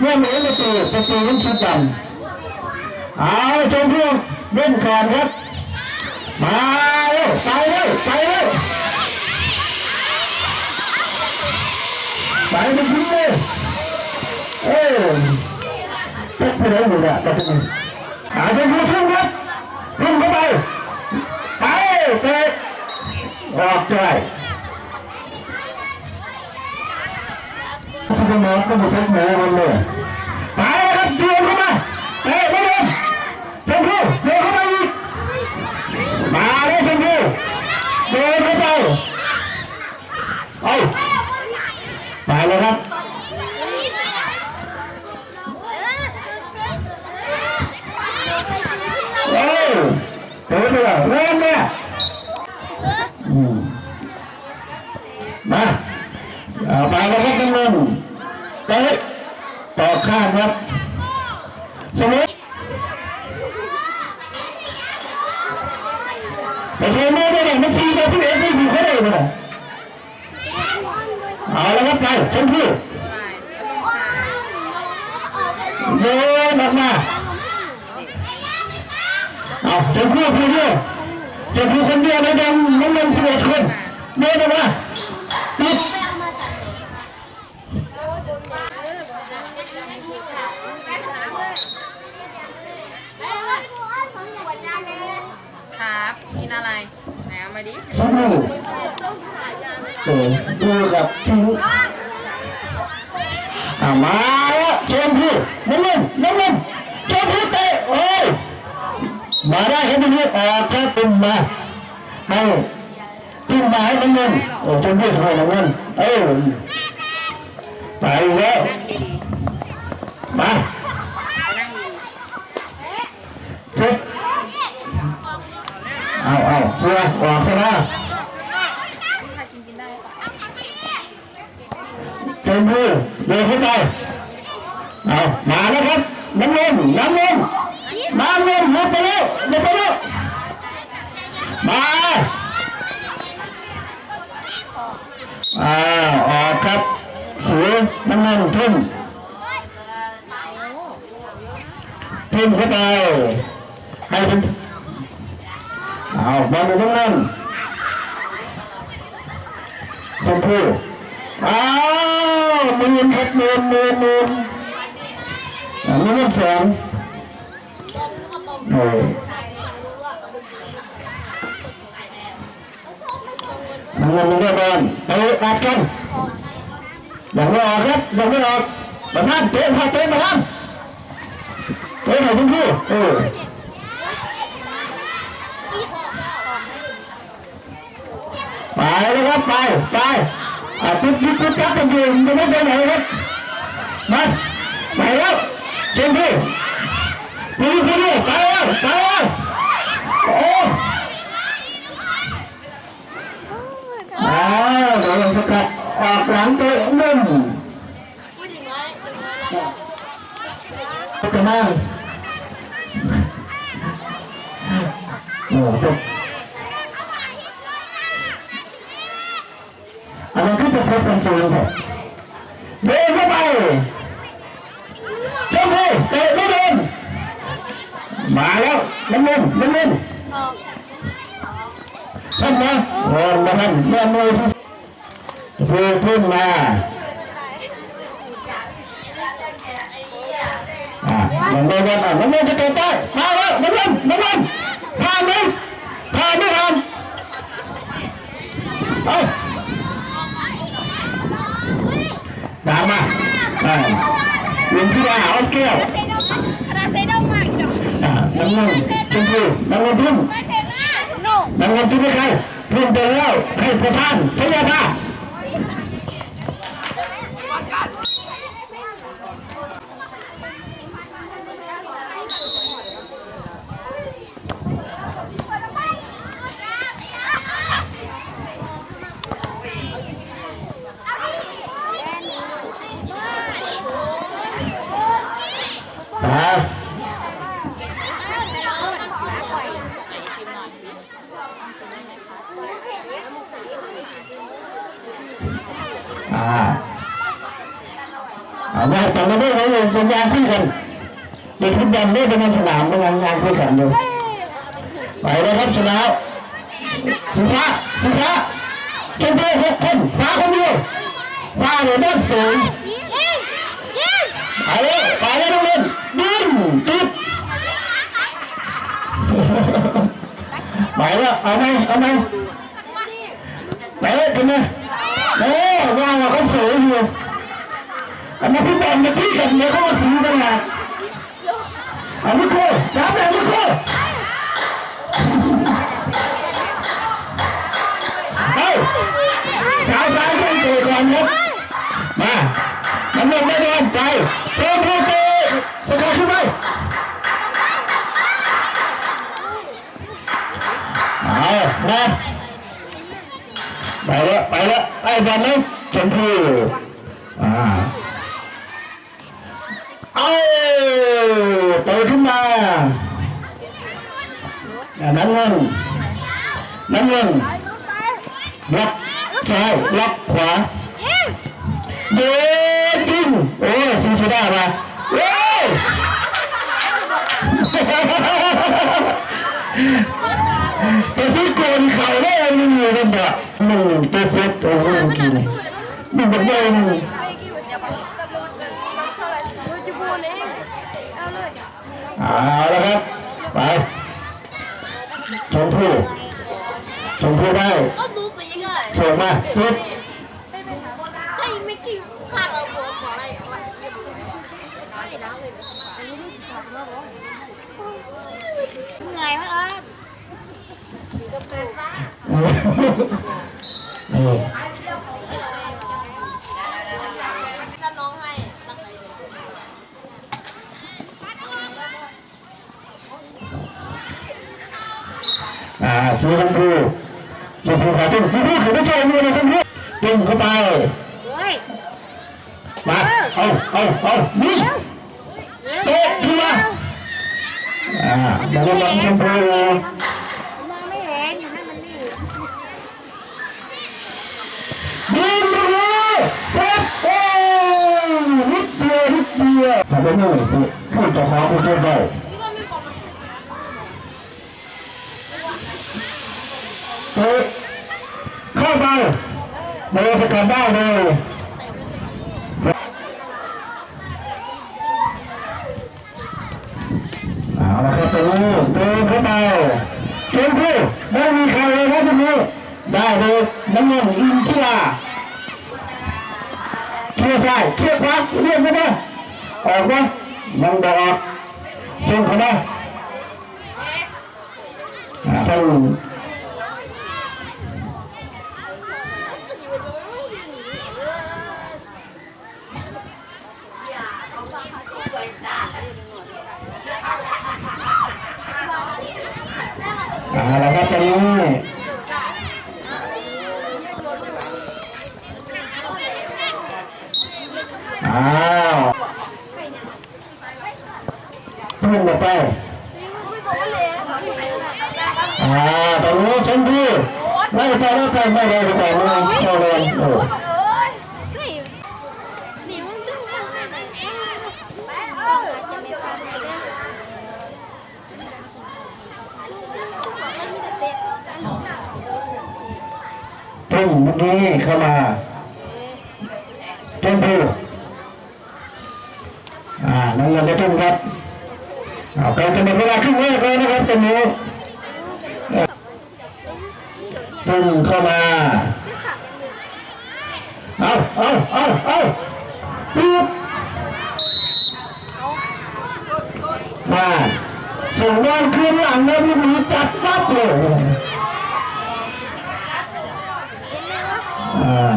เมื่อหนีประตูประตูนั้นชุดดำเอาชมพู่เล่นก่อนครับ มาเร็วไปเร็วไปเร็วไปมันทิ้งเลยเออเป็ดไปไหนหมดอะเป็ดไปไหนอาชมพู่ขึ้นครับขึ้นเข้าไปไปเตะออกใจที่จะมาก็มาเทคโนมันเลย ไปแล้วครับน้ำเงินเตะต่อข้ามครับสมุทรแต่เทไม่ได้เนี่ยมันทีเดียวที่เอ็นไม่ถูกเขาเลยนะเอาแล้วครับไปชมพู่เดินออกมาเอาชมพู่คนเดียวชมพู่คนเดียวแล้วยังน้ำเงินสิบเอ็ดคนเดินออกมาติด ครับ กิ นอะไรไหนเอามาดิชมพู่เออดูกับทิ้งเอามาแล้วเชมพู่น้ำเงินน้ำเงินชมพู่เตะโอ้ยมาได้ให้มันออกแค่ตุ่มมาเอาตุ่มมาให้มันเงินโอ้จนเรียกให้มันเงินเออไปแล้ว เอาเอาเสื้อกใช่ไหมใครกินกินได้ปะเต็มมือเดินเข้าไปเอามาแล้วครับน้ำเงินน้ำเงินน้ำเงินหมดไปแล้วหมดไปแล้วมาอ้าออกครับสือน้ำเงินทุ่มทิมเข้าไปให้เป็น เอาบอลอยู่ตรงนั้นชมพู่อ้าวมือครับมือมือมืออ่ามือสองโอ้ยมันมันมันได้บอลไปอัดกันยังไม่ออกครับยังไม่ออกมาท่านเตะพาเตะมาท่านเฮ้ยไหนคุณพี่เออ ไปแล้วครับไปไปอะปุ๊บปุ๊บปุ๊บจับกันอยู่จะไม่ไปไหนครับมาไปแล้วเชิญพี่พี่พี่พี่ไปแล้วไปแล้วโอ้อ้าวเดี๋ยวเราจะกลับออกหลังตัวนุ่มจะนั่ง โอ้โหอันนั้นคือจะ พบกันจริงครับเดินเข้าไปเจ้าพี่เตะไม่เดินมาแล้วน้ำเงินน้ำเงินท่านนะโอ้มาท่านแม่มือที่อขึ้นมาอ่าน้ำเงินน้ำเงินน้ำเงินจะเตะได้มาแล้วน้ำเงินน้ำเงินผ่านไหมผ่านไม่ผ่านเอาตามมาอ่าหลวงพี่ดาเอาแก้วคณะเซดองมาอีกดอกอ่าน้ำเงินชมพูน้ำเงินทุ่มโน่น้ำเงินทุ่มให้ใครทุ่มไปแล้วให้ประธานพยาบาลอ่า อ่าเอาไว้ตอนนี้ได้เลยสัญญาคุยกันเด็กฟุตบอลได้เป็นสนามเป็นงานงานคุยกันอยู่ไปเลยครับชนะสุภาสุภาเจ้าเบอร์หกคนฟ้าคนเดียวฟ้าเนี่ยด้านสูงไปเลยไปเลยต้องเล่นดิ้นติดไปแล้วเอาไหมเอาไหมไปเลยกันนะ เอ้ยว่างเขาสวยอยู่อันนี้พี่บอลมาที่กันเนี่ยเขามาสีกันนะอันนี้คือจับเลยอันนี้คือเฮ้ยสาวสาวเพื่อนเตะก่อนครับมาน้ำเงินไม่โดนไปเตะเตะเตะสกัดขึ้นไปเอานะไปแล้วไป แล้วไอ้บอลนี้ชมพูอ่าเอาเตะขึ้นมาน้ำเงินน้ำเงินล็อกซ้ายล็อกขวาเดจริงโอ้ซีซูด้ามาเว้ยแต่ที่โกนเขาได้มันอยู่กันเถอะห นึ่งตัวเซ็ตตัวนึงกินมันแบบานูองเอาละครับ ไปชมพู่ชมพู่ได้ส่งมาปุ๊บไอ้ไงเราหัวะไรเอาไว้เห นื่อยมากเออถ้าน้องให้ตั้งใจเลยอ่าสีชมพูชมพูขาจุ้งชมพูขาไม่ใช่มือเลยชมพูจุ้งเข้าไปเยมาเอาเอาเอานี่เตขึ้นมาอ่าแล้วก็ลองชมพู มองไม่เห็นอยู่ให้มันนี่ ยิงไปเลยเตะโอ้นิดเดียวนิดเดียวทำไปหนึ่งพูดต่อขอพูดได้นี่ก็ไม่บอกมันเตะเข้าไปเบอร์สกัดได้เลยเอาละครับตรงนี้เติมเข้าไปชมพูไม่มีใครเลยครับตรงนี้ได้เลยน้ำเงินอินทิราเชี่ยวชายเชี่ยวขวาเรียกเข้ามา ออกมายังดอกส่งเข้ามาอ่าต้องเอาละครับตอนนี้อ้าว ขึ้นมาไปอ่าตอนนี้ชมพู่ไม่ใช่รถไฟไม่ได้แต่ไม่ชอบเลยโอ้เอ้ยนี่นี่มันดึงมาเลยไปเออจะไม่ทำเลยไม่มีแต่เด็กทุ่มเมื่อกี้เข้ามาชมพู่อ่าน้องเงินจะทุ่มครับ เอาไปจะหมเวลาครึ่งแรกแล้วนะครับตอนนี้ทุ่มเข้ามาเอาเอาเอาเอาปีบมาส่งบอลคืนหลังแล้วพี่หมีจัดปั๊บเลยอ่า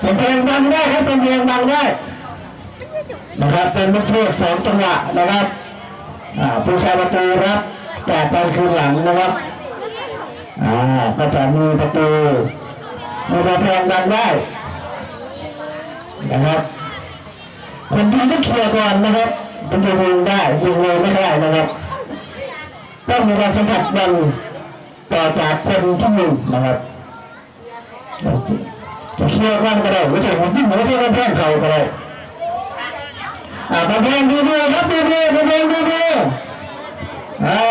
เป็นเพลงดังได้ครับเป็นเพลงดังได้นะครับเป็นลูกโทษสองจังหวะนะครับ ผู้ชายประตูครับแต่ตอนคืนหลังนะครับอ่าก็จะมีประตูมีประเพลงดังได้นะครับ คนที่ต้องเคลียร์ก่อนนะครับเป็นจะยิงได้ยิงเลยไม่ได้นะครับต้องมีการสัมผัสบอลต่อจากคนที่ยิงนะครับจะเคลียร์ก่อนก็ได้ไม่ใช่ผมที่หมูที่มันแท่งเขาก็ได้ ประเพณดูดูครับดูดูประเพณดูดูอ่า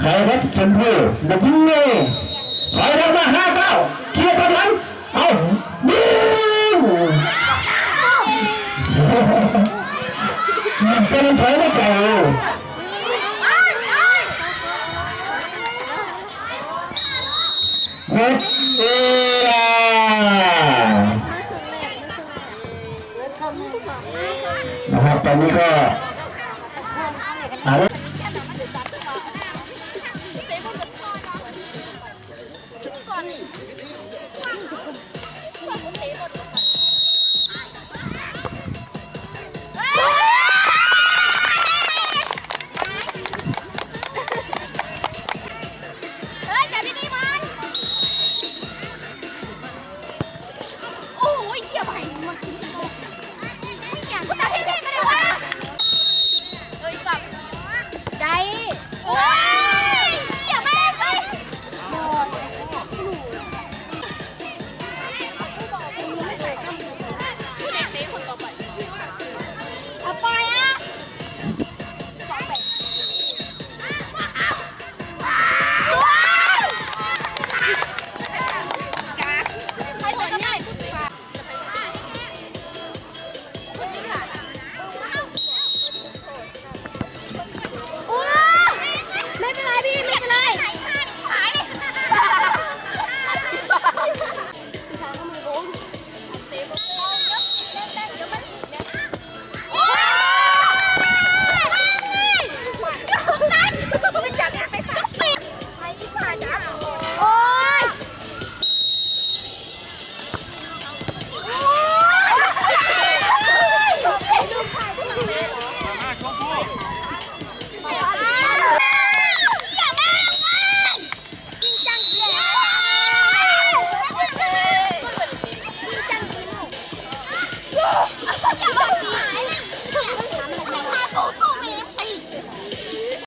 ใครรับชมพู่ดับเลยถอยออกมาห้าเก้าเคลียร์กันหลังเอาบิวเป็นถอยไม่ไกล หมดเวลานะครับตอนนี้ก็